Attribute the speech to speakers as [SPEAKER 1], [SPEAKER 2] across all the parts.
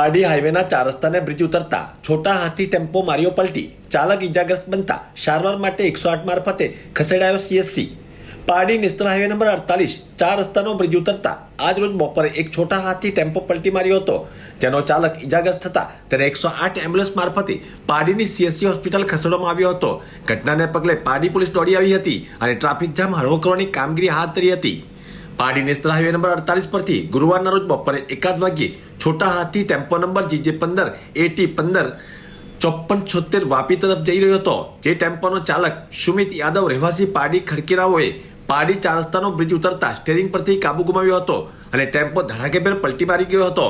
[SPEAKER 1] પારડી હાઈવેના ચાર રસ્તાને બ્રિજ ઉતરતા છોટા હાથી ટેમ્પો માર્યો પલટી, ચાલક ઇજાગ્રસ્ત બનતા, સારવાર માટે એકસો આઠ મારફતે ખસેડાયો CSC Pardi national highway number અડતાલીસ, ચાર રસ્તાનો બ્રિજ ઉતરતા આજ રોજ બપોરે એક છોટા હાથી ટેમ્પો પલટી માર્યો હતો, જેનો ચાલક ઇજાગ્રસ્ત થતા તેને એકસો આઠ એમ્બ્યુલન્સ મારફતે પારડીની સીએસસી હોસ્પિટલ ખસેડવામાં આવ્યો હતો. ઘટનાને પગલે પારડી પોલીસ દોડી આવી હતી અને ટ્રાફિક જામ હળવો કરવાની કામગીરી હાથ ધરી હતી. પારડી નેશનલ હાઈવે નંબર અડતાલીસ પરથી ગુરુવારના રોજ બપોરે એકાદ વાગ્યે Chhota Hathi tempo number GJ પંદર, એટી પંદર ચોપ્પન છોતેર વાપી તરફ જઈ રહ્યો હતો. જે ટેમ્પોનો ચાલક સુમિત યાદવ રહેવાસી પાડી ખડકેરાઓએ પાડી ચાર રસ્તાનો બ્રિજ ઉતરતા સ્ટેરિંગ પરથી કાબુ ગુમાવ્યો હતો અને ટેમ્પો ધડાકેભેર પલટી મારી ગયો હતો.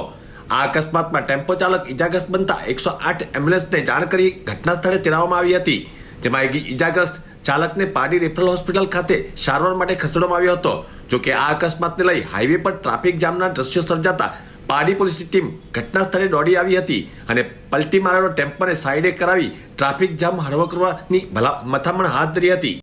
[SPEAKER 1] આ અકસ્માતમાં ટેમ્પો ચાલક ઇજાગ્રસ્ત બનતા એકસો આઠ એમ્બ્યુલન્સને જાણ કરી ઘટના સ્થળે તેડાવવામાં આવી હતી. જેમાં ઇજાગ્રસ્ત ચાલકને પારડી રેફરલ હોસ્પિટલ ખાતે સારવાર માટે ખસેડવામાં આવ્યો હતો. જોકે આ અકસ્માતને લઈ હાઈવે પર ટ્રાફિક જામના દ્રશ્યો સર્જાતા પારડી પોલીસની ટીમ ઘટના સ્થળે દોડી આવી હતી અને પલટી મારેલો ટેમ્પરને સાઈડે કરાવી ટ્રાફિક જામ હળવો કરવાની મથામણ હાથ ધરી હતી.